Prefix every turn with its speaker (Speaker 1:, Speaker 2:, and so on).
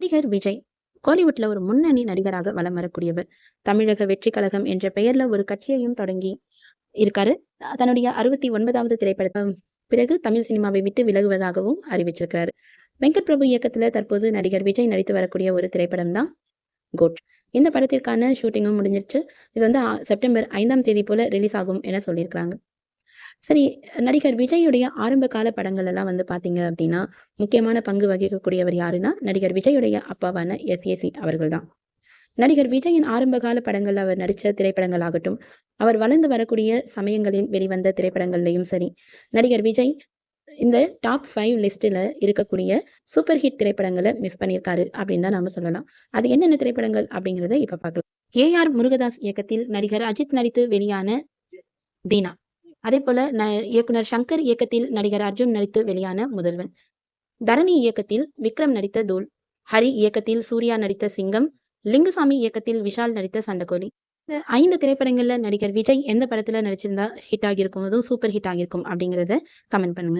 Speaker 1: நடிகர் விஜய் கோலிவுட்ல ஒரு முன்னணி நடிகராக வலம் வரக்கூடியவர். தமிழக வெற்றி கழகம் என்ற பெயர்ல ஒரு கட்சியையும் தொடங்கி இருக்காரு. தன்னுடைய அறுபத்தி ஒன்பதாவது திரைப்படம் பிறகு தமிழ் சினிமாவை விட்டு விலகுவதாகவும் அறிவிச்சிருக்கிறாரு. வெங்கட் பிரபு இயக்கத்துல தற்போது நடிகர் விஜய் நடித்து வரக்கூடிய ஒரு திரைப்படம் தான் கோட். இந்த படத்திற்கான ஷூட்டிங்கும் முடிஞ்சிருச்சு. இது வந்து செப்டம்பர் ஐந்தாம் தேதி போல ரிலீஸ் ஆகும் என சொல்லியிருக்கிறாங்க. சரி நடிகர் விஜயுடைய ஆரம்ப கால படங்கள் எல்லாம் வந்து பாத்தீங்க அப்படின்னா முக்கியமான பங்கு வகிக்கக்கூடியவர் யாருன்னா நடிகர் விஜயுடைய அப்பாவான எஸ்ஏசி அவர்கள் தான் நடிகர் விஜயின் ஆரம்ப கால படங்கள் அவர் நடித்த திரைப்படங்கள் ஆகட்டும் அவர் வளர்ந்து வரக்கூடிய சமயங்களில் வெளிவந்த திரைப்படங்கள்லையும் சரி நடிகர் விஜய் இந்த டாப் ஃபைவ் லிஸ்ட்டில் இருக்கக்கூடிய சூப்பர் ஹிட் திரைப்படங்களை மிஸ் பண்ணியிருக்காரு அப்படின்னு தான் நாம சொல்லலாம். அது என்னென்ன திரைப்படங்கள் அப்படிங்கிறத இப்போ பார்க்கலாம். ஏ. ஆர். முருகதாஸ் இயக்கத்தில் நடிகர் அஜித் நடித்து வெளியான தீனா. அதே போல ந இயக்குனர் சங்கர் இயக்கத்தில் நடிகர் அர்ஜுன் நடித்து வெளியான முதல்வன். தரணி இயக்கத்தில் விக்ரம் நடித்த தூள் ஹரி இயக்கத்தில் சூர்யா நடித்த சிங்கம் லிங்குசாமி இயக்கத்தில் விஷால் நடித்த சண்டகோலி இந்த ஐந்து திரைப்படங்கள்ல நடிகர் விஜய் எந்த படத்துல நடிச்சிருந்தா ஹிட் ஆகியிருக்கும்? அதுவும் சூப்பர் ஹிட் ஆகியிருக்கும் அப்படிங்கிறத கமெண்ட் பண்ணுங்க.